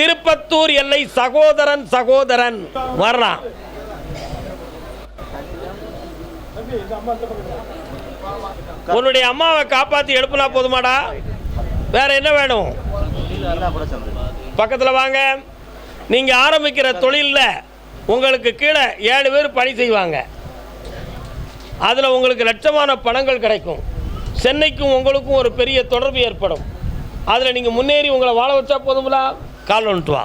திருப்பத்தூர் எல்லை சகோதரன் சகோதரன். வர்றான் உன்னுடைய அம்மாவை காப்பாத்தி எழுப்புனா போதுமாடா. வேற என்ன வேணும்? பக்கத்தில் வாங்க. நீங்க ஆரம்பிக்கிற தொழிலில் உங்களுக்கு கீழே ஏழு பேர் பணி செய்வாங்க. அதில் உங்களுக்கு லட்சமான பணங்கள் கிடைக்கும். சென்னைக்கும் உங்களுக்கும் ஒரு பெரிய தொடர்பு ஏற்படும். அதில் நீங்கள் முன்னேறி உங்களை வாழ வச்சா போதுங்களா கால் வந்துட்டு வா.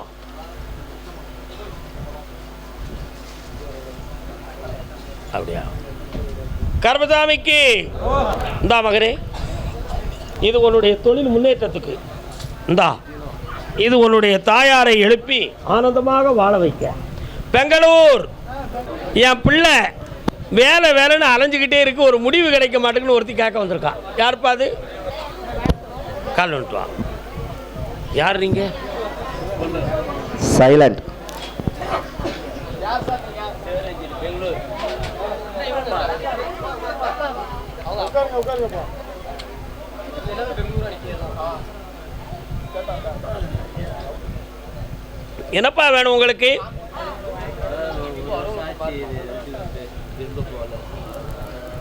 அப்படியா? கர்மசாமிக்கு. இந்தா மகனே இது உன்னுடைய தொழில் முன்னேற்றத்துக்கு. இந்தா இது உன்னுடைய தாயாரை எழுப்பி ஆனந்தமாக வாழ வைக்க. பெங்களூர் என் பிள்ளை வேலை வேலைன்னு அலைஞ்சுக்கிட்டே இருக்கு ஒரு முடிவு கிடைக்க மாட்டேங்குன்னு ஒருத்தி கேட்க வந்திருக்கான் யாருப்பா அது? கால் வந்துட்டு வா. யார் நீங்கள் சைலண்ட் என்னப்பா வேணும் உங்களுக்கு?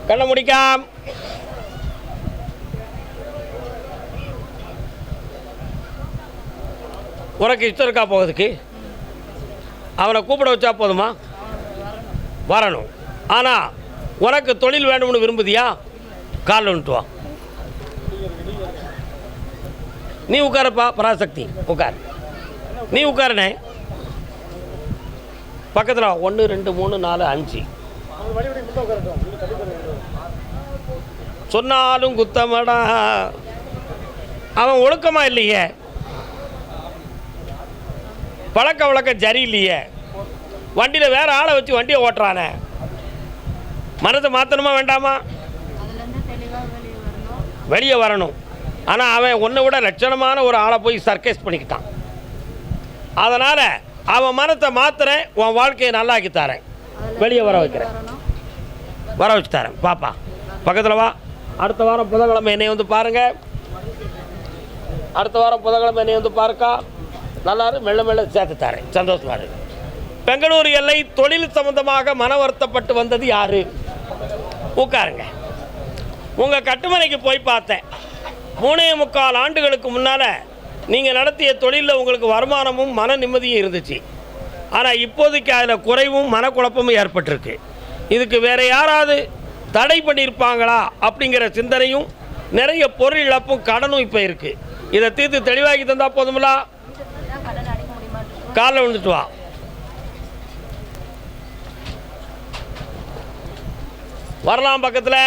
கண்ணை முடிக்காம். உனக்கு இஷ்டம் இருக்கா போகிறதுக்கு? அவனை கூப்பிட வச்சா போதுமா? வரணும். ஆனால் உனக்கு தொழில் வேணும்னு விரும்புதியா? காலில் வந்துட்டு நீ உட்காரப்பா பராசக்தி. உட்கார். நீ உட்காரனே பக்கத்தில் ஒன்று ரெண்டு மூணு நாலு அஞ்சு. சொன்னாலும் குத்தமடா. அவன் ஒழுக்கமாக இல்லையே. பழக்க வழக்கம் சரியில்லையே. வண்டியில் வேற ஆளை வச்சு வண்டியை ஓட்டுறானே. மனதை மாற்றணுமா வேண்டாமா? வெளியே வரணும். ஆனால் அவன் உன்னை விட லட்சணமான ஒரு ஆளை போய் சர்க்கஸ் பண்ணிக்கிட்டான். அதனால் அவன் மனத்தை மாத்துறேன் உன் வாழ்க்கையை நல்லாக்கி தரேன். வெளியே வர வைக்கிறேன். வர வச்சு தரேன். பாப்பா பக்கத்தில் வா. அடுத்த வாரம் புதன்கிழமை என்னை வந்து பாருங்கள் அடுத்த வாரம் புதன்கிழமை என்னை வந்து பாருக்கா. நல்லாரும் மெல்ல மெல்ல சேர்த்து தரேன். சந்தோஷமா இருக்கு பெங்களூர் எல்லை தொழில் சம்பந்தமாக மன வருத்தப்பட்டு வந்தது யாரு? உட்காருங்க. உங்கள் கட்டுமனைக்கு போய் பார்த்தேன். மூணே முக்கால் ஆண்டுகளுக்கு முன்னால் நீங்கள் நடத்திய தொழிலில் உங்களுக்கு வருமானமும் மன நிம்மதியும் இருந்துச்சு. ஆனால் இப்போதைக்கு அதில் குறைவும் மனக்குழப்பமும் ஏற்பட்டிருக்கு. இதுக்கு வேற யாராவது தடை பண்ணியிருப்பாங்களா அப்படிங்கிற சிந்தனையும் நிறைய பொருள் இழப்பும் கடனும் இப்போ இருக்குது இதை தீர்த்து தெளிவாகி தந்தால் போதுமில்லா தான் கடன் அடைக்க முடியுமா இருக்கு காலில் விழுந்துட்டு வா. வரலாம் பக்கத்தில்.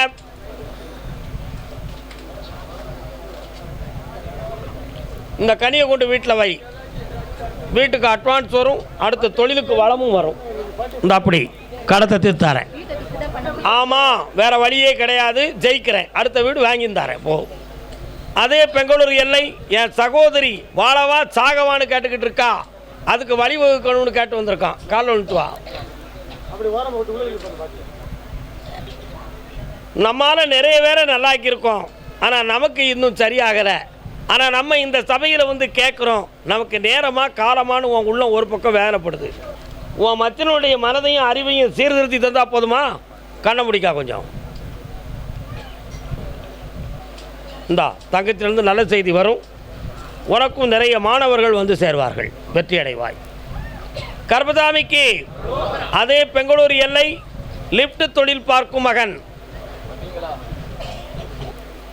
இந்த கனியை கொண்டு வீட்டில் வை. வீட்டுக்கு அட்வான்ஸ் வரும் அடுத்த தொழிலுக்கு வளமும் வரும். இந்த அப்படி கடத்தை தீர்த்தாரேன் ஆமாம் வேறு வழியே கிடையாது ஜெயிக்கிறேன். அடுத்த வீடு வாங்கியிருந்தாரேன் போ. அதே பெங்களூர் எல்லை என் சகோதரி வாழவா சாகவான்னு கேட்டுக்கிட்டு இருக்கா. அதுக்கு வழிவகுக்கணும்னு கேட்டு வந்திருக்கான். காலைல வந்துட்டு வா. நம்மால நிறைய பேரை நல்லாக்கியிருக்கோம் ஆனால் நமக்கு இன்னும் சரியாகலை. ஆனால் நம்ம இந்த சபையில் வந்து கேட்குறோம் நமக்கு நேரமாக காலமானு உன் உள்ளம் ஒரு பக்கம் வேலைப்படுது உன் மச்சனுடைய மனதையும் அறிவையும் சீர்திருத்தி தந்தா போதுமா? கண்ண முடிக்கா கொஞ்சம். இந்தா தங்கத்திலிருந்து நல்ல செய்தி வரும். உனக்கும் நிறைய மாணவர்கள் வந்து சேர்வார்கள் வெற்றி அடைவாய் கர்பதாமிக்கு அதே பெங்களூர் எல்லை லிப்ட் தொழில் பார்க்கும் மகன்.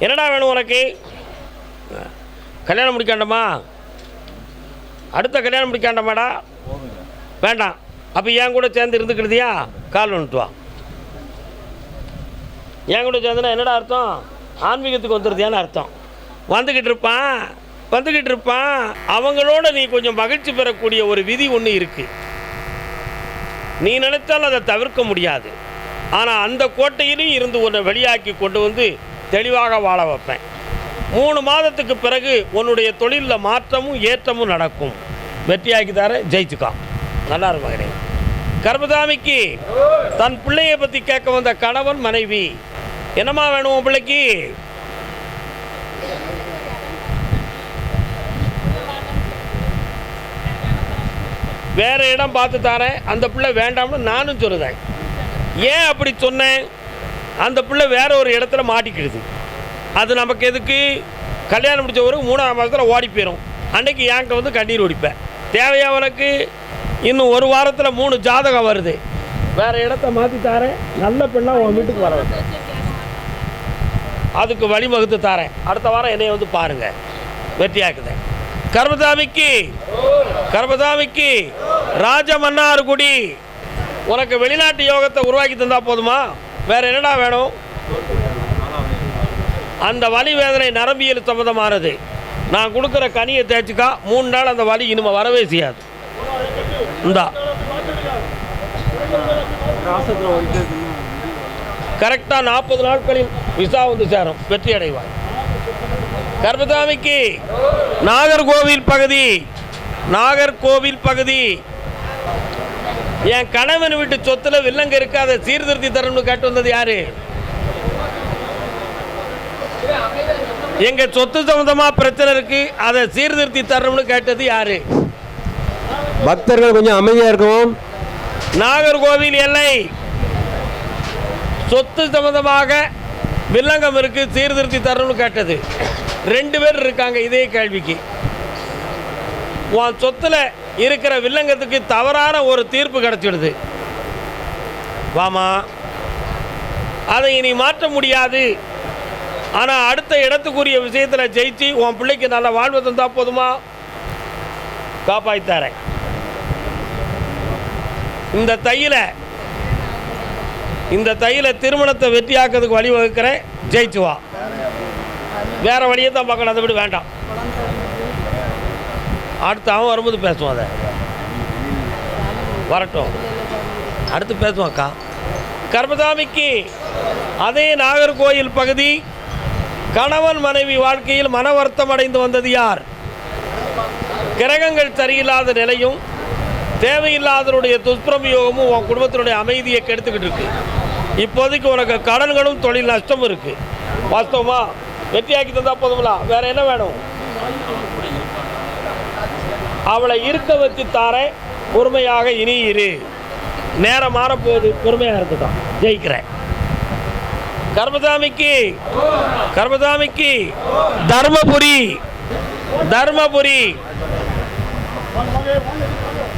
என்னடா வேணும் உனக்கு? கல்யாணம் முடிக்காண்டமா அடுத்த கல்யாணம் முடிக்காண்டமாடா வேண்டாம். அப்போ என் கூட சேர்ந்து இருந்துக்கிடுதியா கால் வந்துட்டுவா என் கூட சேர்ந்துனா என்னடா அர்த்தம்? ஆன்மீகத்துக்கு வந்துருதியான்னு அர்த்தம். வந்துக்கிட்டு இருப்பான். வந்துக்கிட்டு இருப்பான். அவங்களோட நீ கொஞ்சம் மகிழ்ச்சி பெறக்கூடிய ஒரு விதி ஒன்று இருக்குது நீ நினைத்தால் அதை தவிர்க்க முடியாது. ஆனால் அந்த கோட்டையிலும் இருந்து உன்னை வெளியாக்கி கொண்டு வந்து தெளிவாக வாழ வைப்பேன். மூணு மாதத்துக்கு பிறகு உன்னுடைய தொழிலில் மாற்றமும் ஏற்றமும் நடக்கும். வெற்றியாக்கி தர ஜெயிச்சுக்கான் நல்லா இருக்கும் கர்மதாமிக்கு தன் பிள்ளையை பற்றி கேட்க வந்த கணவன் மனைவி என்னம்மா வேணும் உன் பிள்ளைக்கு? வேறு இடம் பார்த்து தரேன். அந்த பிள்ளை வேண்டாம்னு நானும் சொல்லுதேன் ஏன் அப்படி சொன்னேன்? அந்த பிள்ளை வேற ஒரு இடத்துல மாட்டிக்கிடுது. அது நமக்கு எதுக்கு? கல்யாணம் முடிச்ச ஒரு மூணாவது மாதத்தில் ஓடி போயிடும் அன்னைக்கு என்கிட்ட வந்து கண்ணீர் ஒடிப்பேன் தேவையா உனக்கு? இன்னும் ஒரு வாரத்தில் மூணு ஜாதகம் வருது. வேற இடத்த மாற்றி தாரேன். நல்ல பெண்ணாக உன் வீட்டுக்கு வர அதுக்கு வழிவகுத்து தரேன். அடுத்த வாரம் என்னைய வந்து பாருங்கள் வெற்றியாக்குதேன் கர்மதாமிக்கு கர்மதாமிக்கு ராஜமன்னார்குடி. உனக்கு வெளிநாட்டு யோகத்தை உருவாக்கி தந்தா போதுமா? வேற என்னடா வேணும்? அந்த வலி வேதனை நரம்பியல் சம்மந்தமானது நான் கொடுக்குற கனியை தேய்ச்சிக்கா மூணு நாள் அந்த வலி இனிமே வரவே செய்யாது. இந்தா. கரெக்டாக நாற்பது நாட்களில் விசா வந்து சேரும் வெற்றி அடைவார் கர்மதாமிக்கு நாகர்கோவில் பகுதி நாகர்கோவில் பகுதி. என் கணவன் வீட்டு சொத்துல வில்லங்க இருக்காத சீர்திருத்தி தரணும்னு கேட்டு வந்தது யாரு? எங்க சொத்து சம்பந்தமா பிரச்சனை இருக்கு அதை சீர்திருத்தி தரணும்னு கேட்டது யாரு? பக்தர்கள் கொஞ்சம் அமைதியாக இருக்கவும் நாகர்கோவில் எல்லை. சொத்து சம்பந்தமாக வில்லங்கம் இருக்கு சீர்திருத்தி தரணும்னு கேட்டது. ரெண்டு பேர் இருக்காங்க இதே கேள்விக்கு. உன் சொத்தில் இருக்கிற வில்லங்கத்துக்கு தவறான ஒரு தீர்ப்பு கிடைச்சிடுது. வாமா அதை இனி மாற்ற முடியாது. ஆனால் அடுத்த இடத்துக்குரிய விஷயத்தில் ஜெயிச்சு உன் பிள்ளைக்கு நல்ல வாழ்வு தந்தால் போதுமா? காப்பாய்த்தாரேன் இந்த தையில இந்த தையில திருமணத்தை வெற்றியாக்கிறதுக்கு வழிவகுக்கிறேன். ஜெயிச்சு வா. வேற வழியை தான் பார்க்கணும். அதை விட வேண்டாம். அடுத்து அவன் வரும்போது பேசுவான் அதை. வரட்டும். அடுத்து பேசுவான் அக்கா. கர்மதாமிக்கு அதே நாகர்கோயில் பகுதி கணவன் மனைவி வாழ்க்கையில் மன வருத்தம் அடைந்து வந்தது யார்? கிரகங்கள் சரியில்லாத நிலையும் தேவையில்லாதனுடைய துஷ்பிரமயோகமும் உன் குடும்பத்தினுடைய அமைதியை கெடுத்துக்கிட்டு இருக்கு. இப்போதைக்கு உனக்கு கடன்களும் தொழில் நஷ்டமும் இருக்கு. வாஸ்தவமா? வெற்றியாக்கி தந்தா போதுங்களா வேற என்ன வேணும்? அவளை இருக்க வச்சு தாரேன். பொறுமையாக இனி இரு. நேரம் மாறப்போகுது. பொறுமையாக இருக்கட்டும். ஜெயிக்கிறேன். கர்மதாமிக்கு கர்மதாமிக்கு தர்மபுரி தர்மபுரி.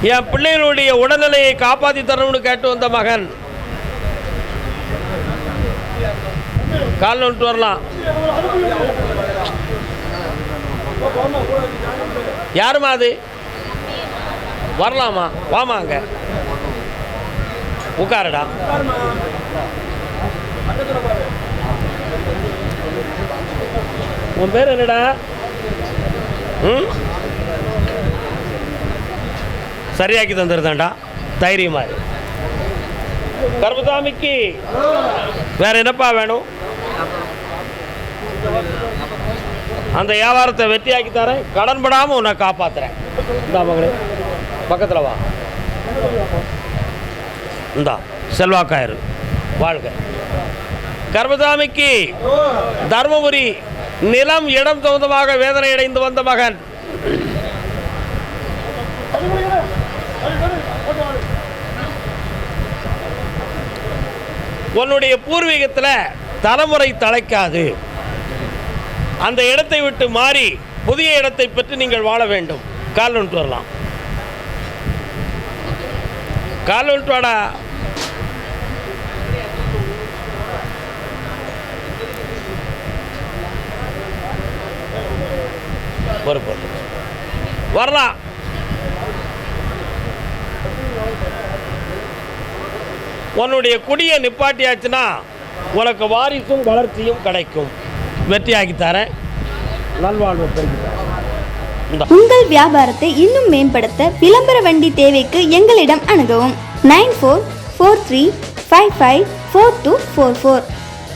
என் பிள்ளைகளுடைய உடல்நிலையை காப்பாற்றி தரணும்னு கேட்டு வந்த மகன். காலில் விட்டு வரலாம். யாருமா அது? வரலாமா? வாமா அங்கே. உட்காருடா. உன் பேர் என்னடா? ம்? சரியாக்கி தந்துருந்தாண்டா தைரியமாக இரு. கர்மசாமிக்கு வேற என்னப்பா வேணும்? அந்த வியாபாரத்தை வெற்றியாக்கி தரேன். கடன் படாமல் உன்னை காப்பாத்துறேன். இந்தா மகளே பக்கத்தில் வா. இந்தா செல்வாக்காயிரு. வாழ்க. கர்மசாமிக்கு தர்மபுரி நிலம் இடம் சொந்தமாக வேதனை அடைந்து வந்த மகன். உன்னுடைய பூர்வீகத்தில் தலைமுறை தலைக்காது. அந்த இடத்தை விட்டு மாறி புதிய இடத்தை பெற்று நீங்கள் வாழ வேண்டும். கால் வரலாம். கால் வாடா. பொறுப்பு. வரலாம். உன்னுடைய குடியை நிப்பாட்டியாச்சுன்னா உனக்கு வாரிசும் வளர்ச்சியும் கிடைக்கும். வெற்றியாக்கி தரேன். நல்வாழ்வு உங்கள் வியாபாரத்தை இன்னும் மேம்படுத்த விளம்பர வண்டி தேவைக்கு எங்களிடம் அணுகவும். Nine four four three five five four two four four.